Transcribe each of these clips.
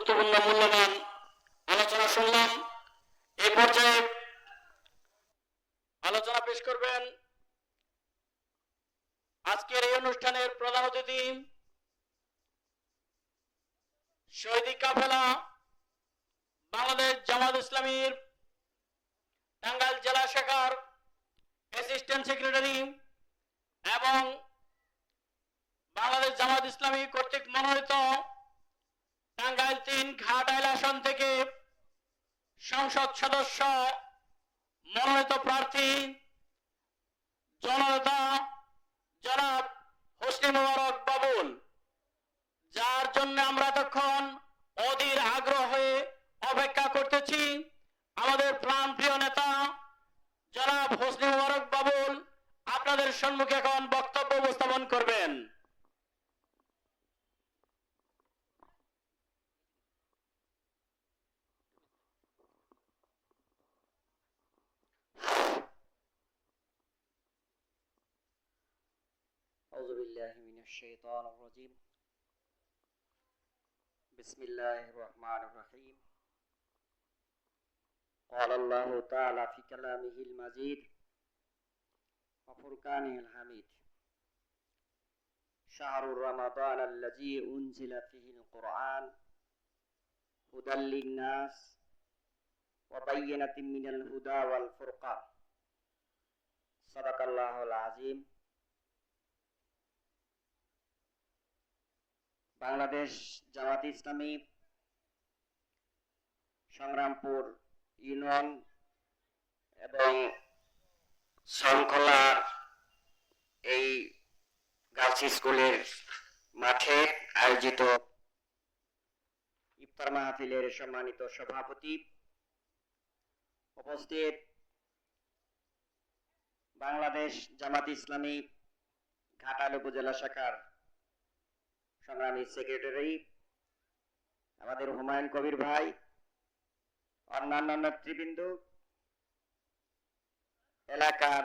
গুরুত্বপূর্ণ মূল্যবান আলোচনা শুনলাম। এই পর্যায়ে আলোচনা পেশ করবেন আজকের এই অনুষ্ঠানের প্রধান অতিথি শহীদি কাফেলা বাংলাদেশ জামাত ইসলামীর টাঙ্গাইল জেলা শাখার অ্যাসিস্ট্যান্ট সেক্রেটারি এবং বাংলাদেশ জামাত ইসলামী কর্তৃক মনোনীত টাঙ্গাইল তিন ঘাটাইল আসন থেকে সংসদ সদস্য, মনোনীত প্রার্থী, জননেতা জনাব হোসনি মোবারক বাবুল, যার জন্য আমরা এতক্ষণ অধীর আগ্রহ হয়ে অপেক্ষা করতেছি। আমাদের প্রাণ প্রিয় নেতা জনাব হোসনি মোবারক বাবুল, আপনাদের সম্মুখে এখন বক্তব্য উপস্থাপন করবেন। أعوذ بالله من الشيطان الرجيم. بسم الله الرحمن الرحيم. قال الله تعالى في كلامه المجيد وفرقانه الحميد. شهر رمضان الذي أنزل فيه القرآن هدى للناس وبينة من الهدى والفرقان. صدق الله العظيم. বাংলাদেশ জামাত ইসলামী, সংগ্রামপুর ইউনিয়ন এবং শৃঙ্খলা এই গার্লস স্কুলের মাঠে আয়োজিত ইফতার মাহফিলের সম্মানিত সভাপতি উপস্থিত বাংলাদেশ জামাত ইসলামী, ঘাটাল উপজেলা শাখার সংগ্রামী সেক্রেটারি আমাদের হুমায়ুন কবির ভাই, অন্যান্য নেতৃবৃন্দ, এলাকার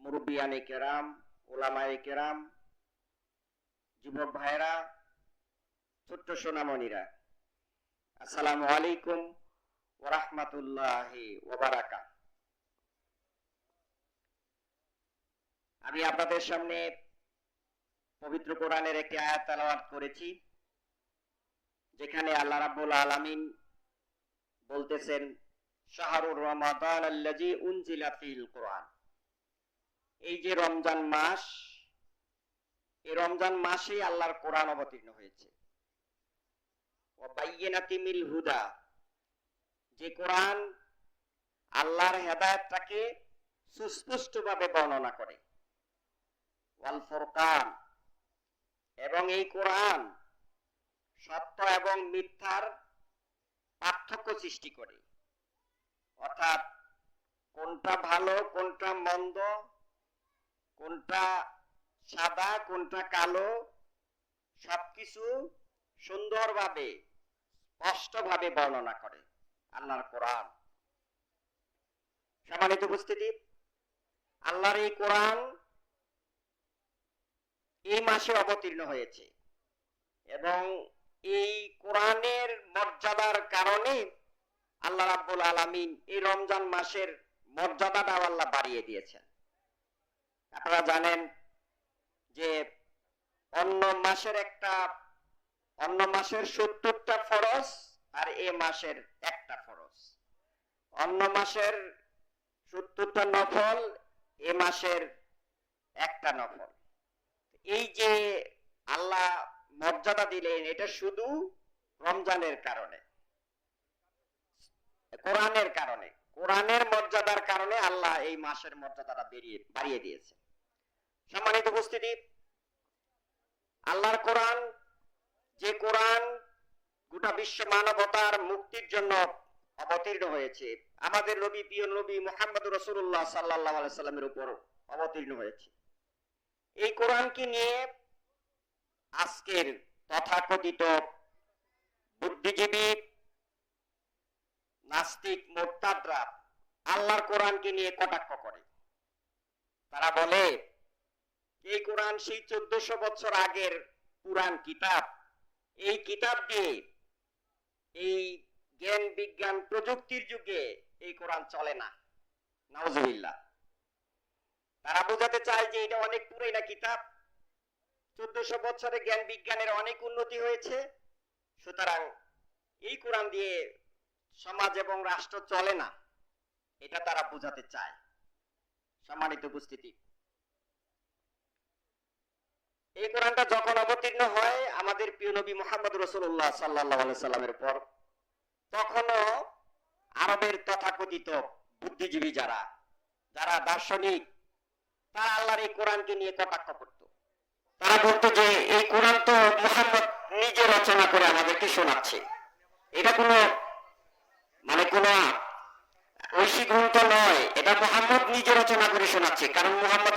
মুরব্বিয়ানি কেরাম ওলামাই কেরাম, যুবক ভাইরা ছোট্ট সোনামণিরা, আসসালামু আলাইকুম ওরহমতুল্লাহ ওবারাকা আমি আপনাদের সামনে পবিত্র কোরআনের একটি আয়াত তেলাওয়াত করেছি, যেখানে আল্লাহ রাব্বুল আলামিন বলতেছেন, শাহরুর রমাদান আল্লাজি উনজিলা ফিল কোরআন। এই যে রমজান মাস, এই রমজান মাসেই আল্লাহর কোরআন অবতীর্ণ হয়েছে। মিল হুদা, যে কোরআন আল্লাহর হেদায়েতটাকে সুস্পষ্টভাবে বর্ণনা করে। ওয়াল ফুরকান এবং এই কোরআন সত্য এবং মিথ্যার পার্থক্য সৃষ্টি করে। অর্থাৎ কোনটা ভালো, কোনটা মন্দ, কোনটা সাদা, কোনটা কালো, সবকিছু সুন্দরভাবে, স্পষ্টভাবে বর্ণনা করে আল্লাহর কোরআন। সম্মানিত উপস্থিতি, আল্লাহর এই কোরআন এই মাসে অবতীর্ণ হয়েছে। এবং এই কোরআনের মর্যাদার কারণে আল্লাহ রাব্বুল আলামিন এই রমজান মাসের মর্যাদাটাও আল্লাহ বাড়িয়ে দিয়েছেন। আপনারা জানেন যে অন্য মাসের একটা, অন্য মাসের সত্তরটা ফরজ আর এ মাসের একটা ফরজ। অন্য মাসের সত্তরটা নফল, এ মাসের একটা নফল। এই যে আল্লাহ মর্যাদা দিলেন, এটা শুধু রমজানের কারণে, কোরআনের কারণে, কোরআনের মর্যাদার কারণে আল্লাহ এই মাসের মর্যাদাটা বেরিয়ে, বাড়িয়ে দিয়েছে সম্মানিত উপস্থিতি, আল্লাহর কোরআন, যে কোরআন গোটা বিশ্ব মানবতার মুক্তির জন্য অবতীর্ণ হয়েছে, আমাদের নবী, প্রিয় নবী মোহাম্মদ রসুল্লাহ সাল্লাহ সাল্লামের উপর অবতীর্ণ হয়েছে। এই কোরআনকে নিয়ে আজকের তথাকথিত বুদ্ধিজীবী, নাস্তিক, মোরতাদরা আল্লাহর কোরআনকে নিয়ে কটাক্ষ করে। তারা বলে, এই কোরআন সেই চোদ্দশো বছর আগের পুরাণ কিতাব। এই কিতাব দিয়ে এই জ্ঞান, বিজ্ঞান প্রযুক্তির যুগে এই কোরআন চলে না। নাউজুবিল্লাহ। তারা বোঝাতে চায় যে এটা অনেক পুরাইনা কিতাব। চোদ্দশো বছরে জ্ঞান বিজ্ঞানের অনেক উন্নতি হয়েছে। সুতরাং এই কোরআন দিয়ে সমাজ এবং রাষ্ট্র চলে না। এটা তারা বোঝাতে চায়। সম্মানিত উপস্থিতি। এই কোরআনটা যখন অবতীর্ণ হয় আমাদের প্রিয় নবী মোহাম্মদ রসুল্লাহ সাল্লাহ সাল্লামের পর তখনও আরবের তথাকথিত বুদ্ধিজীবী যারা যারা দার্শনিক তারা আল্লাহর এই কোরআনকে নিয়ে কটাক্ষ করত। তারা বলতো যে, এই কোরআন তো মোহাম্মদ নিজে রচনা করে আমাদেরকে শোনাচ্ছে। এটা কোনো মানে কোন ঐশী গ্রন্থ নয়, এটা মোহাম্মদ নিজে রচনা করে শোনাচ্ছে, কারণ মোহাম্মদ